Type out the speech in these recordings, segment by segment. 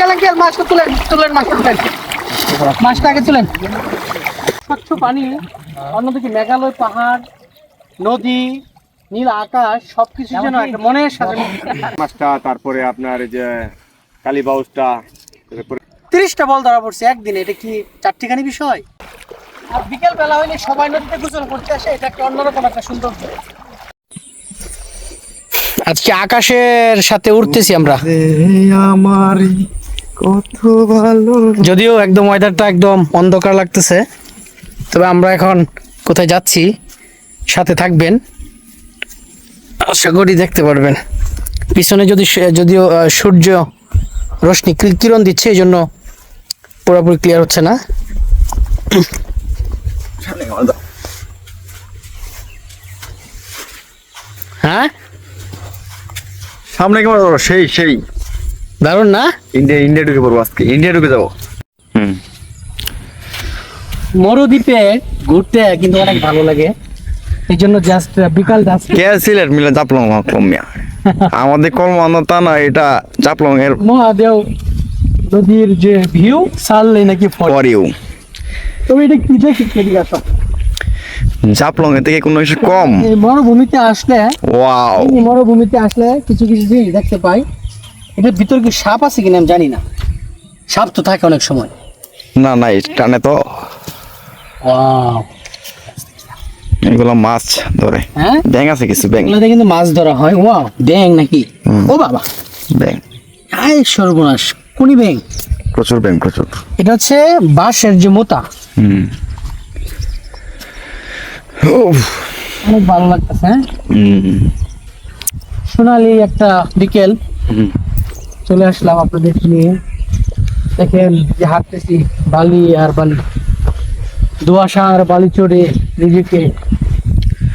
Uncle uncle মাছটা তুলেন তুলেন মাছটা তুলেন মাছটা আগে তুলেন। স্বচ্ছ পানি অন্যদিকে মেঘালয় পাহাড় নদী নীল আকাশ সবকিছু যেন একটা মনের সাথে মাছটা তারপরে আপনার এই যে কালীবাউসটা তিরিশটা বল ধরা পড়ছে একদিনে এটা কি চারটিখানি বিষয়? আর বিকেল বেলা হইলে সবাই নদীতে গোসল করতে আসে এটা একটা অন্যরকম একটা সুন্দর আজকে আকাশের সাথে উঠতেছি আমরা। আমার কত ভালো যদিও একদম ওয়েদারটা একদম অন্ধকার লাগতেছে তবে আমরা এখন কোথায় যাচ্ছি সাথে থাকবেন। আশা করি দেখতে পারবেন। পিছনে যদি যদিও সূর্য রশ্মি কি- কিরণ দিচ্ছে এই জন্য পুরোপুরি ক্লিয়ার হচ্ছে না। হ্যাঁ? সামনে কেমন সেই সেই। দারুণ না? ইন্ডিয়া ইন্ডিয়া ঢুকে পড়ব আজকে। ইন্ডিয়া ঢুকে যাব। হুম। মরুদ্বীপে ঘুরতে কিন্তু অনেক ভালো লাগে। এই জন্য জাস্ট বিকাল জাস্ট কে সিলেট মিলে কমিয়া আমাদের কর্ম না এটা এর মহাদেও নদীর যে ভিউ সারলে নাকি পরেও তবে এটা কি দেখি কেটে গেছো? চাপলং এর থেকে কোনো কিছু কম? এই মরুভূমিতে আসলে ওয়াও এই মরুভূমিতে আসলে কিছু কিছু জিনিস দেখতে পাই। এটার ভিতর কি সাপ আছে কিনা আমি জানি না। সাপ তো থাকে অনেক সময়। না না টানে তো এগুলো মাছ ধরে। হ্যাঁ? ব্যাং আছে কিছু ব্যাং এগুলোতে কিন্তু মাছ ধরা হয়। ওয়াও ব্যাং নাকি? ও বাবা। ব্যাং আয় সর্বনাশ কোনি ব্যাং প্রচুর ব্যাং প্রচুর। এটা হচ্ছে বাঁশের যে মোতা। হুম। অনেক ভালো লাগতেছে হ্যাঁ? হুম, সোনালি একটা বিকেল। হুম। চলে আসলাম আপনাদের নিয়ে। দেখেন যে হাঁটতেছি বালি আর বালি। দোয়াশা আর বালি চড়ে নিজেকে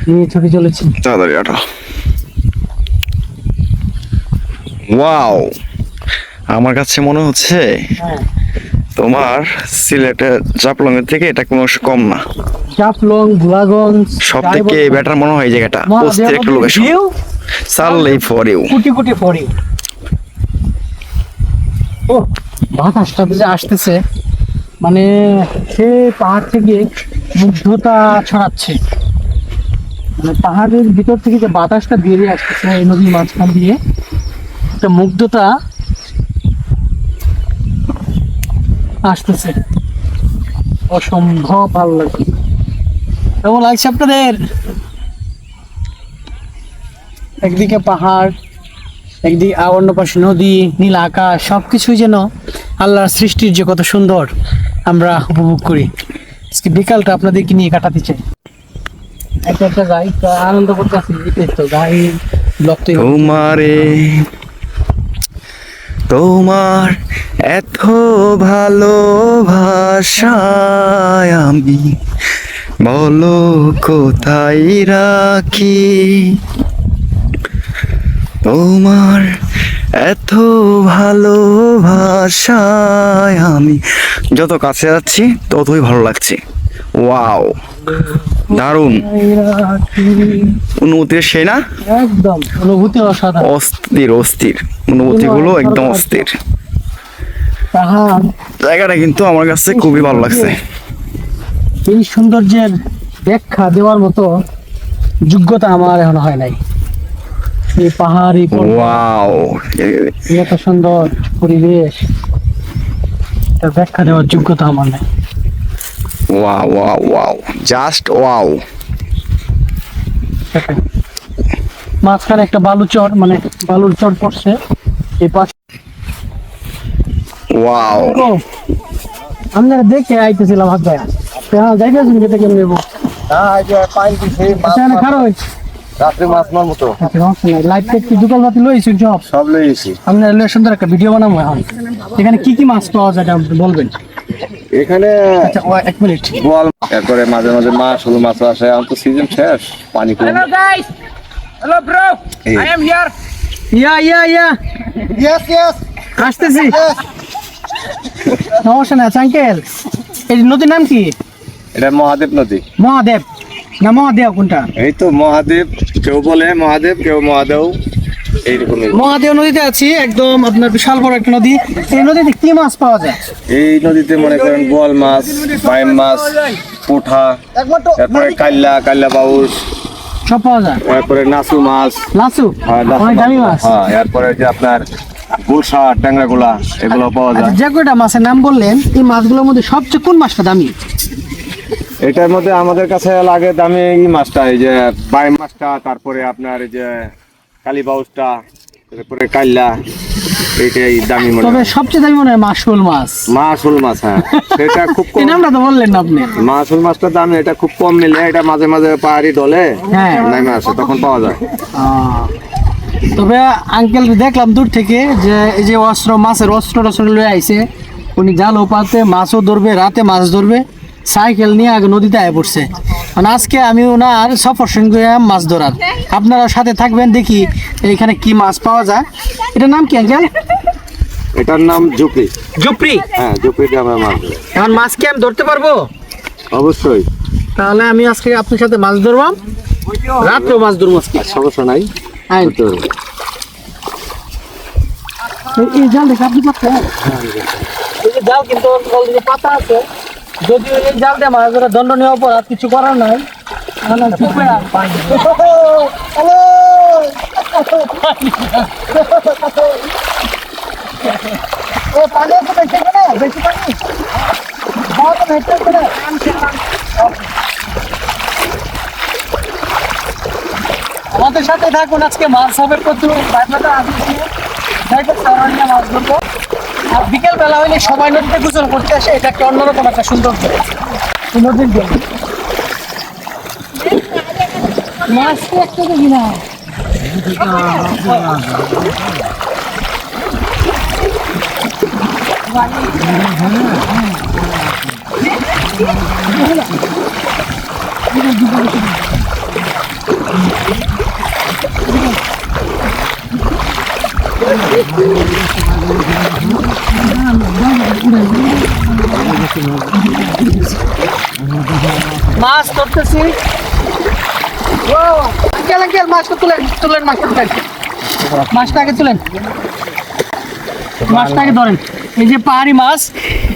নিয়ে ছুটে চলেছি। তাড়াতাড়ি আটা ওয়াও! আমার কাছে মনে হচ্ছে হ্যাঁ। তোমার সিলেটের চাপলং এর থেকে এটা কোনো অংশ কম না। চাপলং গোলাগঞ্জ সব থেকে বেটার মনে হয় জায়গাটা। অস্থির একটা লোকেশন ভিউ চাললেই ফরেও কোটি কোটি পরে ও বাতাসটা যে আসতেছে মানে সে পাহাড় থেকে মুগ্ধতা ছড়াচ্ছে। মানে পাহাড়ের ভিতর থেকে যে বাতাসটা বেরিয়ে আসতেছে এই নদীর মাঝখান দিয়ে, একটা মুগ্ধতা আসতেছে। অসম্ভব ভালো লাগে কেমন লাগছে আপনাদের? একদিকে পাহাড় একদিকে অন্য পাশে নদী, নীল আকাশ সব কিছুই যেন আল্লাহর সৃষ্টির যে কত সুন্দর আমরা উপভোগ করি। আজকে বিকালটা আপনাদেরকে নিয়ে কাটাতে চাই। একটা একটা গাই আনন্দ করতে তো গাই ব্লগ তো তোমারে, তোমার এত ভালোবাসায় আমি বলো কোথায় রাখি? তোমার এত ভালোবাসায় আমি যত কাছে যাচ্ছি ততই ভালো লাগছে। ওয়াও। দারুণ। অনুভূতি সে না? একদম। অনুভূতি অসাধারণ। অস্থির অস্থির। অনুভূতিগুলো একদম অস্থির। জায়গাটা কিন্তু আমার কাছে খুবই ভালো লাগছে। এই সৌন্দর্যের ব্যাখ্যা দেওয়ার মতো যোগ্যতা আমার এখন হয় নাই। এই পাহাড় এই পর্বত, ওয়াও এত সুন্দর পরিবেশ। তার ব্যাখ্যা দেওয়ার যোগ্যতা আমার নাই। Wow wow wow just wow মাঝখানে একটা বালু চর মানে বালুর চর পড়ছে। এই পাশে ওয়াও আমরা দেখে আইতেছিলাম হাত ভাইয়া হ্যাঁ যাইতেছেন যেটা কেমন নেব আচ্ছা এখানে খারো হয়েছে। রাত্রে মাছ মার মতো। লাইট টেক কি দুকাল বাতি লইছি সব সব লইছি আপনার এলে সুন্দর একটা ভিডিও বানাবো এখন। এখানে কি কি মাছ পাওয়া যায় বলবেন? এখানে আচ্ছা এক মিনিট বল এরপরে মাঝে মাঝে মাছ হলো মাছ আসে। এখন তো সিজন শেষ। পানি কম। Guys. Hello bro. Hey. I am here. Yeah yeah yeah. Yes yes আসতেছি। সমস্যা না আঙ্কেল। এই নদীর নাম কি? এটা মহাদেব নদী। মহাদেব। না মহাদেব কোনটা? এই তো মহাদেব কেউ বলে মহাদেব কেউ মহাদেব এইরকমই। মহাদেও নদীতে আছি একদম আপনার বিশাল বড় একটা নদী। এই নদীতে কি মাছ পাওয়া যায়? এই নদীতে মনে করেন বোয়াল মাছ বাইম মাছ পোঠা তারপরে কাল্লা কাল্লা বাউস সব পাওয়া যায়? তারপরে নাসু মাছ। লাসু হ্যাঁ, নাসু দামি মাছ। হ্যাঁ এরপরে যে আপনার গুলশা ট্যাংরা গুলা এগুলো পাওয়া আচ্ছা, যায় যে কয়টা মাছের নাম বললেন এই মাছগুলোর মধ্যে সবচেয়ে কোন মাছটা দামি? এটার মধ্যে আমাদের কাছে লাগে দামি এই মাছটা এই যে বাই মাছটা তারপরে আপনার এই যে কালী বাউসটা তারপরে কাল্লা এইটাই দামি মনে তবে সবচেয়ে দামি মনে হয় মাসুল মাছ। মাছুল মাছ হ্যাঁ। সেটা খুব কম নামটা তো বললেন না আপনি। মাছুল মাছটার দাম এটা খুব কম মিলে এটা মাঝে মাঝে পাহাড়ি ডলে হ্যাঁ। নামে আসে তখন পাওয়া যায়। তবে আঙ্কেল দেখলাম দূর থেকে যে এই যে অস্ত্র মাছের অস্ত্র টস্ত্র লয়ে আইছে। উনি জাল ওপাতে মাছও ধরবে রাতে মাছ ধরবে। সাইকেল নিয়ে আগে নদীতে আয় পড়ছে। মানে আজকে আমি ওনার সফর সঙ্গে মাছ ধরার। আপনারা সাথে থাকবেন দেখি এখানে কি মাছ পাওয়া যায়। এটার নাম কি আঙ্কেল? এটার নাম জুপড়ি জুপরি হ্যাঁ জুপড়িতে আমরা মাছ ধরি। এখন মাছ কি আমি ধরতে পারব? অবশ্যই। তাহলে আমি আজকে আপনার সাথে মাছ ধরবাম রাত্রেও মাছ ধরবো আজকে। সমস্যা নাই। এই- জাল দেখে আপনি পাচ্ছেন এই জাল কিন্তু পাতা আছে। যদিও এই জাল দিয়ে মাছ ধরা দণ্ডনীয় অপরাধ কিছু করার নাই। করে। আমাদের সাথে থাকুন, আজকে মাছ হবে প্রচুর। মাছ ধরবো। বিকেল বেলা হইলে সবাই নদীতে গোসল করতে আসে, এটা একটা অন্যরকম একটা সুন্দর নদীর মাছ তো একটা দেখি না মাছ ধরতেছি। ও আঙ্কেল আঙ্কেল মাছটা তুলেন তুলেন মাছটা তুলেন। মাছটাকে তুলেন। মাছটাকে ধরেন। এই যে পাহাড়ি মাছ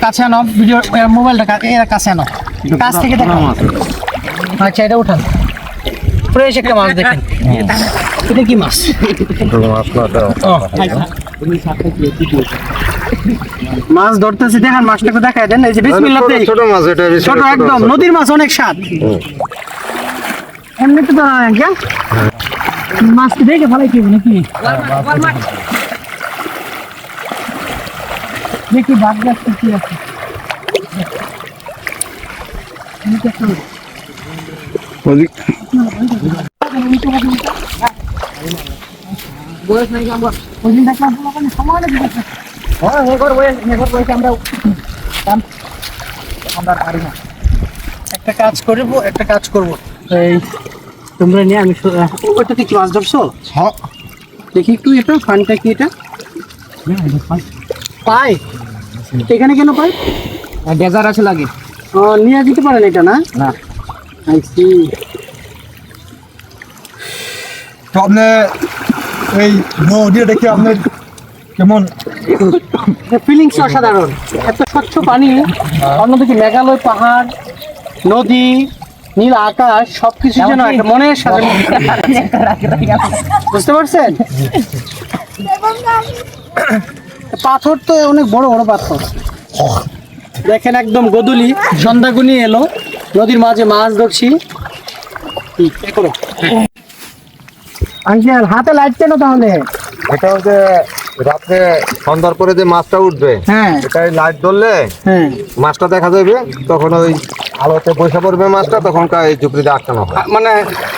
কাছে আনো ভিডিও মোবাইলটা কা- কাছে আনো। কাছ থেকে দেখো আচ্ছা এটা উঠান। ফ্রেশ একটা মাছ দেখেন। এটা কি মাছ? ও, আচ্ছা। মাছ ধরতেছি দেখেন মাছটাকে দেখায় দেন। এই যে বিসমিল্লাহ ছোট মাছ এটা ছোট একদম নদীর মাছ অনেক স্বাদ। এমনিতে তো হয় আঙ্কেল। মাছ দেখে ভালো কি নাকি? দেখি বাদ যাচ্ছে কি আছে? বয়স নাই ওই দিন দেখলাম ওখানে সময় লাগবে হ্যাঁ এগোর বয়স এগোর বয়সে আমরা আমরা আর পারি না। একটা কাজ করব একটা কাজ করব। এই তোমরা নিয়ে আমি ওইটা কি মাছ ধরছো? হ্যাঁ দেখি একটু এটা ফানটা কি এটা? পাই। এখানে কেন পাই? ডেজার আছে লাগে। ও নিয়ে যেতে পারেন এটা না? না। আই সি তো আপনি এই নদী দেখে আপনার কেমন। ফিলিংস অসাধারণ। এত স্বচ্ছ পানি অন্যদিকে মেঘালয় পাহাড় নদী নীল আকাশ সবকিছু যেন একটা মনের সাথে বুঝতে পারছেন? পাথর তো অনেক বড় বড় পাথর। দেখেন একদম গদুলি সন্ধ্যাগুনি এলো। নদীর মাঝে মাছ ধরছি। করো। আঙ্কেল হাতে লাইট কেন তাহলে? এটা হচ্ছে রাত্রে সন্ধ্যার পরে যে মাছটা উঠবে হ্যাঁ। এটাই লাইট ধরলে হ্যাঁ। মাছটা দেখা যাবে তখন ওই আলোতে বসে পড়বে মাছটা তখন এই ঝুপড়িতে আটকানো হয়। মানে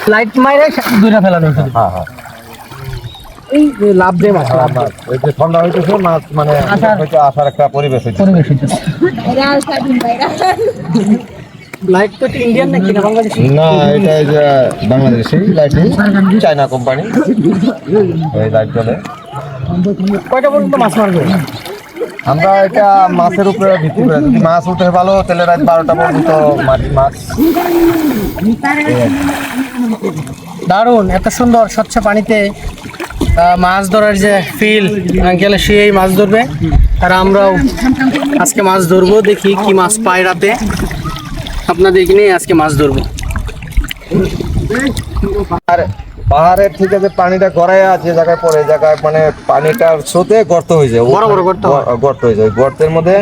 লাইট মাইরে দূরে ফেলানো হ্যাঁ হ্যাঁ। এই যে লাভ দে মাছ লাভ এই যে ঠান্ডা হইতেছে মাছ মানে আসার- হইতে আসার একটা পরিবেশ পরিবেশ হইতেছে। লাইট তো ইন্ডিয়ান নাকি না বাংলাদেশি? না এটা যে Bangladeshi lighting China company light কয়টা পর্যন্ত মাছ মারবে? আমরা এটা মাছের উপরে ভিত্তি করে যদি মাছ উঠে ভালো তাহলে রাত বারোটা পর্যন্ত মাটি মাছ। দারুণ এত সুন্দর স্বচ্ছ পানিতে মাছ ধরার যে ফিল আঙ্কেল সেই মাছ ধরবে। আর আমরাও আজকে মাছ ধরবো দেখি কি মাছ পাই রাতে। আপনাদেরকে নিয়ে আজকে মাছ ধরবো। আর পাহাড়ের থেকে যে পানিটা গড়ায় আছে জায়গায় পড়ে জায়গায় মানে পানিটার স্রোতে গর্ত হয়ে যায়। বড় বড় গর্ত গর্ত হয়ে যায়। গর্তের মধ্যে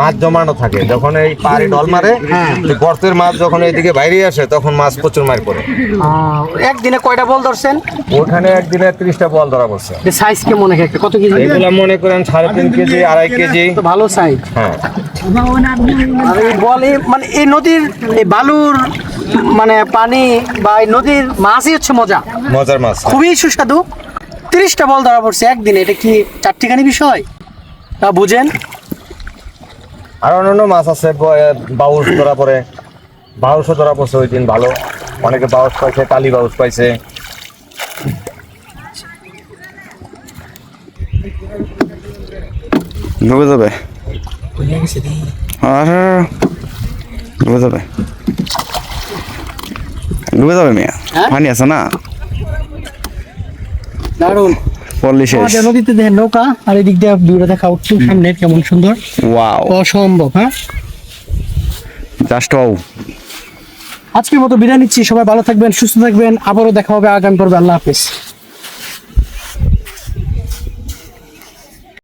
মাছ জমানো থাকে। যখন এই পাহাড়ে ঢল মারে হ্যাঁ। গর্তের মাছ যখন এইদিকে বাইরে আসে তখন মাছ প্রচুর মার পড়ে। একদিনে কয়টা বল ধরছেন? ওখানে একদিনে ত্রিশটা বল ধরা পড়ছে। সাইজ কেমন একটা কত কেজি? এগুলা মনে করেন সাড়ে তিন কেজি আড়াই কেজি। তো ভালো সাইজ হ্যাঁ। বল মানে এই নদীর এই বালুর মানে পানি বা এই নদীর মাছই হচ্ছে মজা। মজার মাছ খুবই সুস্বাদু। তিরিশটা বল ধরা পড়ছে একদিনে এটা কি চারটিখানি বিষয়? তা বুঝেন। আর অন্যান্য মাছ আছে বাউস ধরা পড়ে। বাউসও ধরা পড়ছে ওই দিন ভালো। অনেকে বাউস পাইছে কালি বাউস পাইছে। ডুবে যাবে। আর ডুবে যাবে। ডুবে যাবে মিয়া? হ্যাঁ? পানি আছে না? দারুণ পল্লি শেষ। নদীতে দেখেন নৌকা আর এদিক দিয়ে দূরে দেখা উঠছে সামনে কেমন সুন্দর। ওয়াও। অসম্ভব হ্যাঁ? Just wow. আজকের মতো বিদায় নিচ্ছি সবাই ভালো থাকবেন সুস্থ থাকবেন আবারও দেখা হবে আগামী পর্বে আল্লাহ হাফিজ।